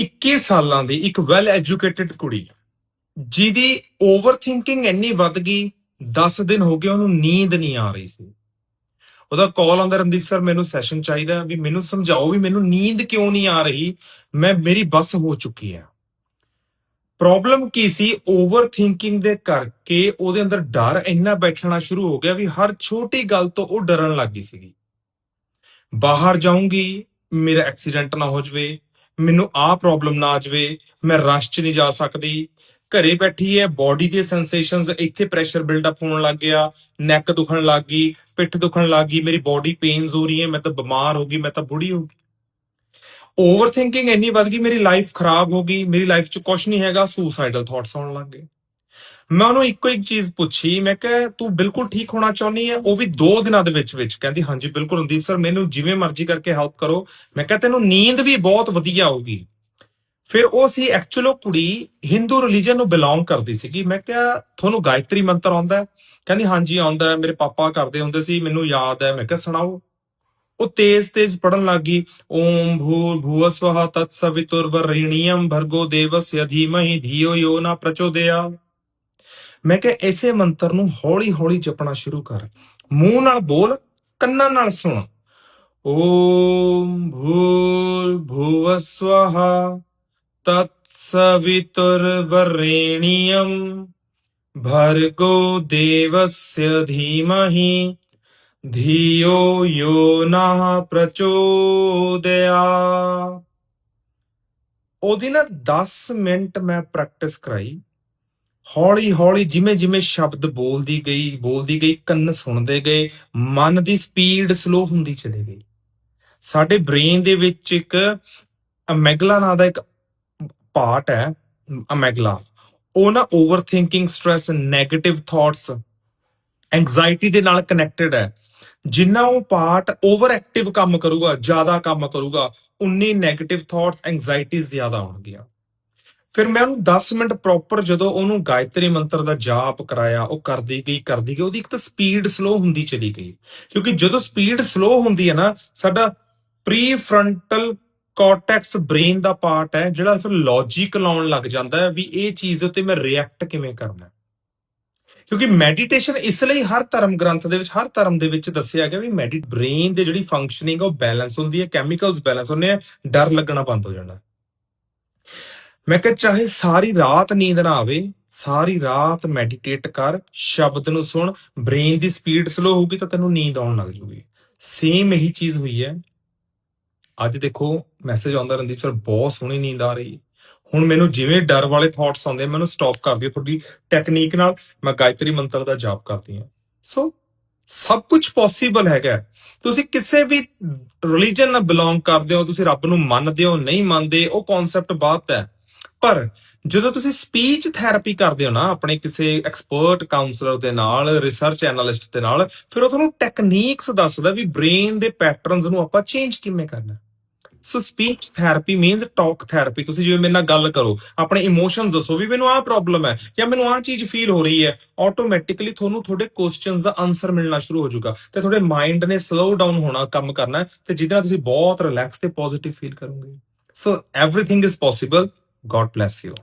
21 ਸਾਲਾਂ ਦੀ ਇੱਕ well educated ਕੁੜੀ। ਜਿਹਦੀ ਓਵਰਥਿੰਕਿੰਗ ਇੰਨੀ ਵੱਧ ਗਈ 10 ਦਿਨ ਹੋ ਗਏ ਉਹਨੂੰ ਨੀਂਦ ਨਹੀਂ ਆ ਰਹੀ ਸੀ। ਉਹਦਾ ਕਾਲ ਆਉਂਦਾ, ਰਣਦੀਪ ਸਰ ਮੈਨੂੰ ਸੈਸ਼ਨ ਚਾਹੀਦਾ ਵੀ ਮੈਨੂੰ ਸਮਝਾਓ ਵੀ ਮੈਨੂੰ ਨੀਂਦ ਕਿਉਂ ਨਹੀਂ ਆ ਰਹੀ? ਮੈਂ, ਮੇਰੀ ਬੱਸ ਹੋ ਚੁੱਕੀ ਹੈ। ਪ੍ਰੋਬਲਮ ਕੀ ਸੀ? ਓਵਰਥਿੰਕਿੰਗ ਦੇ ਕਰਕੇ ਉਹਦੇ ਅੰਦਰ ਡਰ ਇੰਨਾ ਬੈਠਣਾ ਸ਼ੁਰੂ ਹੋ ਗਿਆ ਵੀ ਹਰ ਛੋਟੀ ਗੱਲ ਤੋਂ ਉਹ ਡਰਨ ਲੱਗ ਗਈ ਸੀਗੀ। ਬਾਹਰ ਜਾਊਂਗੀ, ਮੇਰਾ ਐਕਸੀਡੈਂਟ ਨਾ ਹੋ ਜਵੇ ਮੈਨੂੰ ਆਹ ਪ੍ਰੋਬਲਮ ਨਾ ਆ ਜਾਵੇ ਮੈਂ ਰਸ਼ 'ਚ ਨਹੀਂ ਜਾ ਸਕਦੀ। ਘਰੇ ਬੈਠੀ ਹੈ ਬਾਡੀ ਦੇ ਸੈਂਸੇਸ਼ਨਸ ਇੱਥੇ ਪ੍ਰੈਸ਼ਰ ਬਿਲਡ ਅਪ ਹੋਣ ਲੱਗ ਗਿਆ ਨੈਕ ਦੁਖਣ ਲੱਗ ਗਈ, ਪਿੱਠ ਦੁਖਣ ਲੱਗ ਗਈ, ਮੇਰੀ ਬਾਡੀ ਪੇਨਸ ਹੋ ਰਹੀ ਹੈ ਮੈਂ ਤਾਂ ਬਿਮਾਰ ਹੋ ਗਈ, ਮੈਂ ਤਾਂ ਬੁੜੀ ਹੋ ਗਈ। ਓਵਰ ਥਿੰਕਿੰਗ ਇੰਨੀ ਵੱਧ ਗਈ, ਮੇਰੀ ਲਾਈਫ ਖਰਾਬ ਹੋ ਗਈ, ਮੇਰੀ ਲਾਈਫ 'ਚ ਕੁਝ ਨਹੀਂ ਹੈਗਾ ਸੁਸਾਈਡਲ ਥਾਟਸ ਆਉਣ ਲੱਗ ਗਏ। ਮੈਂ ਉਹਨੂੰ ਇੱਕੋ ਇੱਕ ਚੀਜ਼ ਪੁੱਛੀ, ਮੈਂ ਕਿਹਾ, ਤੂੰ ਬਿਲਕੁਲ ਠੀਕ ਹੋਣਾ ਚਾਹੁੰਦੀ ਹੈ? ਉਹ ਵੀ 2 ਦਿਨਾਂ ਦੇ ਵਿੱਚ ਵਿੱਚ ਕਹਿੰਦੀ, ਹਾਂਜੀ, ਬਿਲਕੁਲ ਰਣਦੀਪ ਸਰ ਮੈਨੂੰ ਜਿਵੇਂ ਮਰਜ਼ੀ ਕਰਕੇ ਹੈਲਪ ਕਰੋ। ਮੈਂ ਕਿਹਾ, ਤੈਨੂੰ ਨੀਂਦ ਵੀ ਬਹੁਤ ਵਧੀਆ ਆਊਗੀ। ਫਿਰ ਉਹ ਸੀ ਐਕਚੁਅਲ ਉਹ ਕੁੜੀ ਹਿੰਦੂ ਰਿਲੀਜੀਅਨ ਨੂੰ ਬਿਲੋਂਗ ਕਰਦੀ ਸੀਗੀ। ਮੈਂ ਕਿਹਾ, ਤੁਹਾਨੂੰ ਗਾਇਤਰੀ ਮੰਤਰ ਆਉਂਦਾ ਕਹਿੰਦੀ, ਹਾਂਜੀ, ਆਉਂਦਾ ਮੇਰੇ ਪਾਪਾ ਕਰਦੇ ਹੁੰਦੇ ਸੀ, ਮੈਨੂੰ ਯਾਦ ਹੈ। ਮੈਂ ਕਿਹਾ, ਸੁਣਾਓ। ਉਹ ਤੇਜ਼ ਤੇਜ਼ ਪੜਨ ਲੱਗੀ ਓਮ ਭੂਰ ਭੂਵਸਵਹ ਤਤ ਸਵਿਤੁਰਵਰੇਣੀਯਮ ਭਰਗੋ ਦੇਵਸਯ ਧੀਮਹਿ, ਧੀਓ ਯੋ ਨਾ ਪ੍ਰਚੋਦਇਆ ਮੈਂ ਕਿਹਾ ਇਸੇ ਮੰਤਰ ਨੂੰ ਹੌਲੀ ਹੌਲੀ ਜਪਣਾ ਸ਼ੁਰੂ ਕਰ। ਮੂੰਹ ਨਾਲ ਬੋਲ, ਕੰਨਾਂ ਨਾਲ ਸੁਣ। ਓਮ ਭੂਰ ਭੂਵਸਵਹ ਤਤ ਸਵਿਤੁਰਵਰੇਣੀਯਮ ਭਰਗੋ ਦੇਵਸਯ ਧੀਮਹਿ ਧੀਓ ਯੋ ਨਾ ਪ੍ਰਚੋਦਇਆ ਉਹਦੀ ਨਾ 10 ਮਿੰਟ ਮੈਂ ਪ੍ਰੈਕਟਿਸ ਕਰਾਈ। ਹੌਲੀ ਹੌਲੀ ਜਿਵੇਂ ਜਿਵੇਂ ਸ਼ਬਦ ਬੋਲਦੀ ਗਈ ਬੋਲਦੀ ਗਈ, ਕੰਨ ਸੁਣਦੇ ਗਏ, ਮਨ ਦੀ ਸਪੀਡ ਸਲੋ ਹੁੰਦੀ ਚਲੀ ਗਈ। ਸਾਡੇ ਬ੍ਰੇਨ ਦੇ ਵਿੱਚ ਇੱਕ ਅਮੈਗਲਾ ਨਾਂ ਦਾ ਇੱਕ ਪਾਰਟ ਹੈ ਅਮੈਗਲਾ ਉਹ ਨਾ over thinking stress negative thoughts anxiety ਦੇ ਨਾਲ ਕਨੈਕਟਡ ਹੈ। ਜਿੰਨਾ ਉਹ ਪਾਰਟ ਓਵਰ ਐਕਟਿਵ ਕੰਮ ਕਰੂਗਾ, ਜ਼ਿਆਦਾ ਕੰਮ ਕਰੂਗਾ, ਉਨੀ ਨੈਗੇਟਿਵ ਥਾਟਸ ਐਂਗਜ਼ਾਇਟੀ ਜ਼ਿਆਦਾ ਆਉਣਗੀਆਂ। ਫਿਰ ਮੈਂ ਉਹਨੂੰ 10 ਮਿੰਟ ਪ੍ਰੋਪਰ ਜਦੋਂ ਉਹਨੂੰ ਗਾਇਤਰੀ ਮੰਤਰ ਦਾ ਜਾਪ ਕਰਾਇਆ, ਉਹ ਕਰਦੀ ਗਈ ਕਰਦੀ ਗਈ, ਉਹਦੀ ਇੱਕ ਤਾਂ ਸਪੀਡ ਸਲੋ ਹੁੰਦੀ ਚਲੀ ਗਈ। ਕਿਉਂਕਿ ਜਦੋਂ ਸਪੀਡ ਸਲੋ ਹੁੰਦੀ ਹੈ ਨਾ, ਸਾਡਾ ਪ੍ਰੀ ਫਰੰਟਲ ਕਾਰਟੈਕਸ ਬ੍ਰੇਨ ਦਾ ਪਾਰਟ ਹੈ, ਜਿਹੜਾ ਫਿਰ ਲੌਜੀਕ ਲਾਉਣ ਲੱਗ ਜਾਂਦਾ ਹੈ ਵੀ ਇਹ ਚੀਜ਼ ਦੇ ਉੱਤੇ ਮੈਂ ਰਿਐਕਟ ਕਿਵੇਂ ਕਰਨਾ ਕਿਉਂਕਿ ਮੈਡੀਟੇਸ਼ਨ ਇਸ ਲਈ ਹਰ ਧਰਮ ਗ੍ਰੰਥ ਦੇ ਵਿੱਚ, ਹਰ ਧਰਮ ਦੇ ਵਿੱਚ ਦੱਸਿਆ ਗਿਆ ਵੀ ਮੈਡੀ ਬ੍ਰੇਨ ਦੇ ਜਿਹੜੀ ਫੰਕਸ਼ਨਿੰਗ ਉਹ ਬੈਲੈਂਸ ਹੁੰਦੀ ਹੈ ਕੈਮੀਕਲਸ ਬੈਲੈਂਸ ਹੁੰਦੇ ਆ, ਡਰ ਲੱਗਣਾ ਬੰਦ ਹੋ ਜਾਂਦਾ ਮੈਂ ਕਿਹਾ, ਚਾਹੇ ਸਾਰੀ ਰਾਤ ਨੀਂਦ ਨਾ ਆਵੇ, ਸਾਰੀ ਰਾਤ ਮੈਡੀਟੇਟ ਕਰ, ਸ਼ਬਦ ਨੂੰ ਸੁਣ ਬ੍ਰੇਨ ਦੀ ਸਪੀਡ ਸਲੋ ਹੋਊਗੀ ਤਾਂ ਤੈਨੂੰ ਨੀਂਦ ਆਉਣ ਲੱਗ ਜੂਗੀ। ਸੇਮ ਇਹੀ ਚੀਜ਼ ਹੋਈ ਹੈ। ਅੱਜ ਦੇਖੋ ਮੈਸੇਜ ਆਉਂਦਾ, ਰਣਦੀਪ ਸਰ ਬਹੁਤ ਸੋਹਣੀ ਨੀਂਦ ਆ ਰਹੀ ਹੈ। ਹੁਣ ਮੈਨੂੰ ਜਿਵੇਂ ਡਰ ਵਾਲੇ ਥਾਟਸ ਆਉਂਦੇ ਮੈਨੂੰ ਸਟਾਪ ਕਰਦੀ ਦਿਓ ਤੁਹਾਡੀ ਟੈਕਨੀਕ ਨਾਲ, ਮੈਂ ਗਾਇਤਰੀ ਮੰਤਰ ਦਾ ਜਾਪ ਕਰਦੀ ਹਾਂ। ਸੋ ਸਭ ਕੁਝ ਪੋਸੀਬਲ ਹੈਗਾ। ਤੁਸੀਂ ਕਿਸੇ ਵੀ ਰਿਲੀਜਨ ਨਾਲ ਬਿਲੋਂਗ ਕਰਦੇ ਹੋ, ਤੁਸੀਂ ਰੱਬ ਨੂੰ ਮੰਨਦੇ ਹੋ, ਨਹੀਂ ਮੰਨਦੇ, ਉਹ ਕਨਸੈਪਟ ਬਾਤ ਹੈ। ਪਰ ਜਦੋਂ ਤੁਸੀਂ ਸਪੀਚ ਥੈਰੇਪੀ ਕਰਦੇ ਹੋ ਨਾ ਆਪਣੇ ਕਿਸੇ ਐਕਸਪਰਟ ਕਾਉਂਸਲਰ ਦੇ ਨਾਲ ਰਿਸਰਚ ਐਨਾਲਿਸਟ ਦੇ ਨਾਲ ਫਿਰ ਉਹ ਤੁਹਾਨੂੰ ਟੈਕਨੀਕਸ ਦੱਸਦਾ ਵੀ ਬ੍ਰੇਨ ਦੇ ਪੈਟਰਨਸ ਨੂੰ ਆਪਾਂ ਚੇਂਜ ਕਿਵੇਂ ਕਰਨਾ so speech therapy means talk therapy ਤੁਸੀਂ ਜਿਵੇਂ ਮੇਰੇ ਨਾਲ ਗੱਲ ਕਰੋ ਆਪਣੇ ਇਮੋਸ਼ਨਸ ਦੱਸੋ ਵੀ ਮੈਨੂੰ ਆਹ ਪ੍ਰੋਬਲਮ ਹੈ ਜਾਂ ਮੈਨੂੰ ਆਹ ਚੀਜ਼ ਫੀਲ ਹੋ ਰਹੀ ਹੈ ਆਟੋਮੈਟਿਕਲੀ ਤੁਹਾਨੂੰ ਤੁਹਾਡੇ ਕੁਐਸਚਨਸ ਦਾ ਆਨਸਰ ਮਿਲਣਾ ਸ਼ੁਰੂ ਹੋ ਜਾਊਗਾ ਤੇ ਤੁਹਾਡੇ ਮਾਈਂਡ ਨੇ ਸਲੋ ਡਾਊਨ ਹੋਣਾ ਕੰਮ ਕਰਨਾ ਹੈ ਤੇ ਜਿਹਦੇ ਨਾਲ ਤੁਸੀਂ ਬਹੁਤ ਰਿਲੈਕਸ ਤੇ ਪੋਜ਼ਿਟਿਵ ਫੀਲ ਕਰੋਗੇ so everything is possible God bless you